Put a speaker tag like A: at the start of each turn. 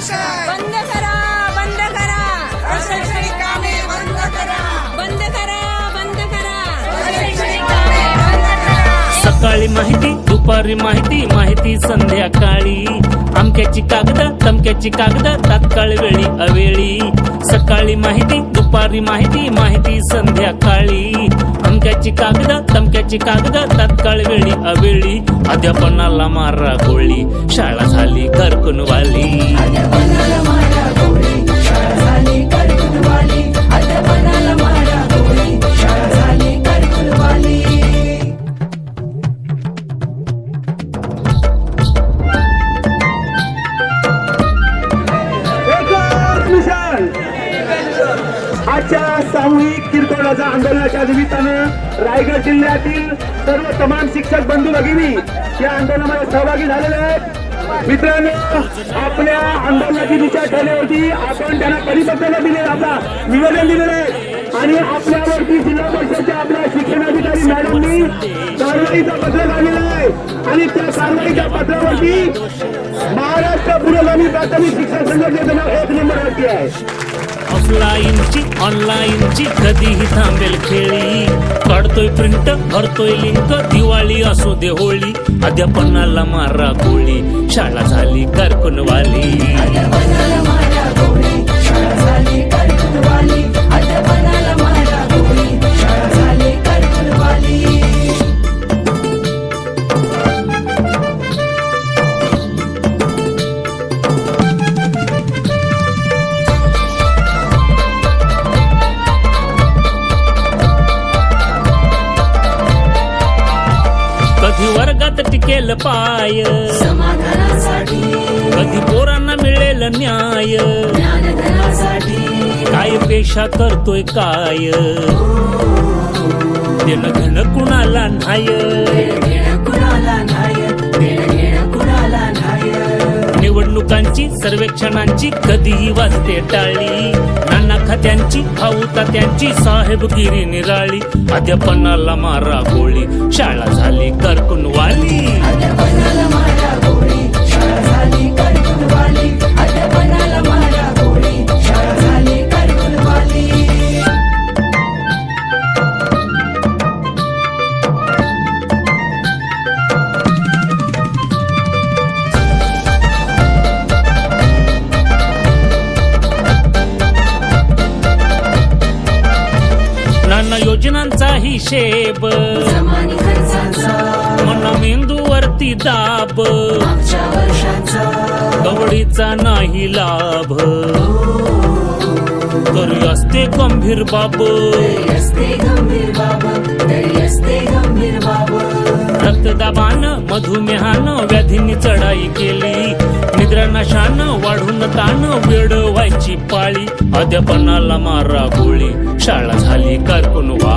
A: बंद करा बंद करा.
B: अशैक्षणिक कामे बंद करा.
A: बंद करा बंद करा.
B: अशैक्षणिक कामे बंद करा.
C: सकाळी माहिती दुपारी माहिती माहिती संध्याकाळी. अमक्याची कागद तमक्याची कागद तात्काळ वेळी अवेळी. सकाळी माहिती दुपारी माहिती माहिती संध्याकाळी. अमक्याची कागद तमक्याची कागद तात्काळ वेळी अवेळी. अध्यापनाला मारा गोळी. शाळा झाली करकुनवाली
D: सामूहिक आंदोलनाच्या निमित्तानं रायगड जिल्ह्यातील सर्व तमाम शिक्षक बंधू भगिनी या आंदोलनामध्ये सहभागी झालेले आहेत. मित्रांनो आपल्या आंदोलनाची दिशा ठरल्यावरती आपण त्यांना परिपत्रक दिले आपला निवेदन दिलेलं आहे. आणि आपल्यावरती जिल्हा परिषदच्या आपल्या शिक्षणाधिकारी मॅडमनी कारवाईचं पत्र काढलेलं आहे. आणि त्या कारवाईच्या पत्रावरती महाराष्ट्र पुरोगामी प्राथमिक शिक्षण संघटनेचं नाव एक नंबरवरती आहे.
C: ऑनलाईनची कधीही थांबेल खेळी. काढतोय प्रिंट भरतोय लिंक दिवाळी असो दे होळी. अध्यापनाला मारा गोळी शाळा झाली कारकुनवाली. वर्गात टिकेल पाय. कधी पोरांना मिळेल न्याय. काय पेशा करतोय काय? देणं घेणं कुणाला नाही निवडणुकांची सर्वेक्षणांची कधीही वाजते टाळी. नाना खात्यांची भाऊ तात्यांची साहेबगिरी निराळी. अध्यापनाला मारा गोळी शाळा झाली करकुनवाली नाना योजनांचा हिशेब मन मेंदूवरती दाब. गवडीचा नाही लाभ. तरी असते गंभीर बाब. रक्तदाबानं मधुमेहानं व्याधींनी चढाई केली. निद्रानाशानं वाढून ताण वेड व्हायची पाळी. अध्यापनाला मारा गोळी. शाळा झाली कारकुन वा